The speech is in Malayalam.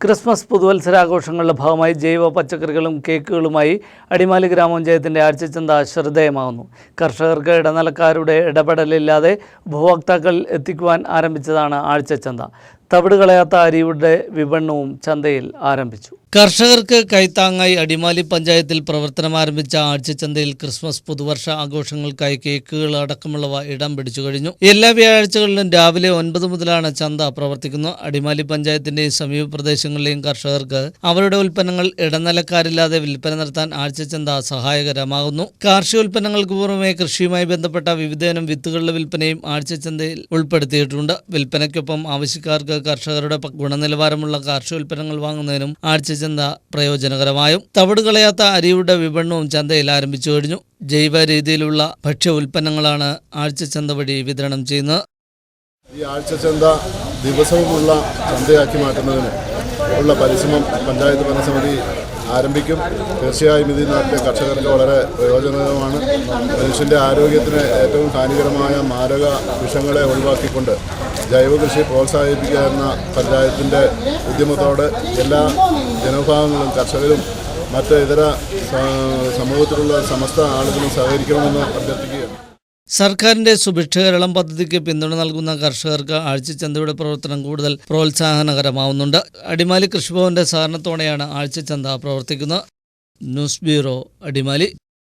ക്രിസ്മസ് പുതുവത്സരാഘോഷങ്ങളുടെ ഭാഗമായി ജൈവ പച്ചക്കറികളും കേക്കുകളുമായി അടിമാലി ഗ്രാമപഞ്ചായത്തിന്റെ ആഴ്ചച്ചന്ത ശ്രദ്ധേയമാകുന്നു കർഷകർക്ക് ഇടനിലക്കാരുടെ ഇടപെടലില്ലാതെ ഉപഭോക്താക്കൾ എത്തിക്കുവാൻ ആരംഭിച്ചതാണ് ആഴ്ചച്ചന്ത. തവിട് കളയാത്ത അരിയുടെ വിപണനവും ചന്തയിൽ ആരംഭിച്ചു. കർഷകർക്ക് കൈത്താങ്ങായി അടിമാലി പഞ്ചായത്തിൽ പ്രവർത്തനം ആരംഭിച്ച ആഴ്ചച്ചന്തയിൽ ക്രിസ്മസ് പുതുവർഷ ആഘോഷങ്ങൾക്കായി കേക്കുകൾ അടക്കമുള്ളവ ഇടം പിടിച്ചു കഴിഞ്ഞു. എല്ലാ വ്യാഴാഴ്ചകളിലും രാവിലെ ഒൻപത് മുതലാണ് ചന്ത പ്രവർത്തിക്കുന്നത്. അടിമാലി പഞ്ചായത്തിന്റെയും സമീപ പ്രദേശങ്ങളിലെയും കർഷകർക്ക് അവരുടെ ഉൽപ്പന്നങ്ങൾ ഇടനിലക്കാരില്ലാതെ വിൽപ്പന നടത്താൻ ആഴ്ചച്ചന്ത സഹായകരമാകുന്നു. കാർഷികോൽപ്പന്നങ്ങൾക്ക് പുറമെ കൃഷിയുമായി ബന്ധപ്പെട്ട വിവിധയിനം വിത്തുകളുടെ വിൽപ്പനയും ആഴ്ചച്ചന്തയിൽ ഉൾപ്പെടുത്തിയിട്ടുണ്ട്. വിൽപ്പനയ്ക്കൊപ്പം ആവശ്യക്കാർക്ക് കർഷകരുടെ ഗുണനിലവാരമുള്ള കാർഷിക ഉൽപ്പന്നങ്ങൾ വാങ്ങുന്നതിനും ആഴ്ചച്ചന്ത പ്രയോജനകരമായും. തവിട് കളയാത്ത അരിയുടെ വിപണനവും ചന്തയിൽ ആരംഭിച്ചു കഴിഞ്ഞു. ജൈവ രീതിയിലുള്ള ഭക്ഷ്യ ഉൽപ്പന്നങ്ങളാണ് ആഴ്ചച്ചന്ത വഴി വിതരണം ചെയ്യുന്നത്. ഈ ആഴ്ചച്ചന്ത ദിവസവുമുള്ള ചന്തയാക്കി മാറ്റുന്നതിന് ഉള്ള പരിശ്രമം പഞ്ചായത്ത് ഭരണസമിതി ആരംഭിക്കും. തീർച്ചയായും ഇത് നാട്ടിലെ കർഷകർക്ക് വളരെ പ്രയോജനകരമാണ്. മനുഷ്യന്റെ ആരോഗ്യത്തിന് ഏറ്റവും ഹാനികരമായ മാരക വിഷങ്ങളെ ഒഴിവാക്കിക്കൊണ്ട് ജൈവ കൃഷി പ്രോത്സാഹിപ്പിക്കുക എന്ന പഞ്ചായത്തിന്റെ ഉദ്യമത്തോട് എല്ലാ ജനവിഭാഗങ്ങളും കർഷകരും മറ്റ് ഇതര സമൂഹത്തിലുള്ള സമസ്ത ആളുകളും സഹകരിക്കണമെന്ന് അഭ്യർത്ഥിക്കുകയാണ്. സർക്കാരിന്റെ സുഭിക്ഷ കേരളം പദ്ധതിക്ക് പിന്തുണ നൽകുന്ന കർഷകർക്ക് ആഴ്ചച്ചന്തയുടെ പ്രവർത്തനം കൂടുതൽ പ്രോത്സാഹനകരമാവുന്നുണ്ട്. അടിമാലി കൃഷിഭവന്റെ സഹകരണത്തോടെയാണ് ആഴ്ചച്ചന്ത പ്രവർത്തിക്കുന്നത്. News bureau Adimali.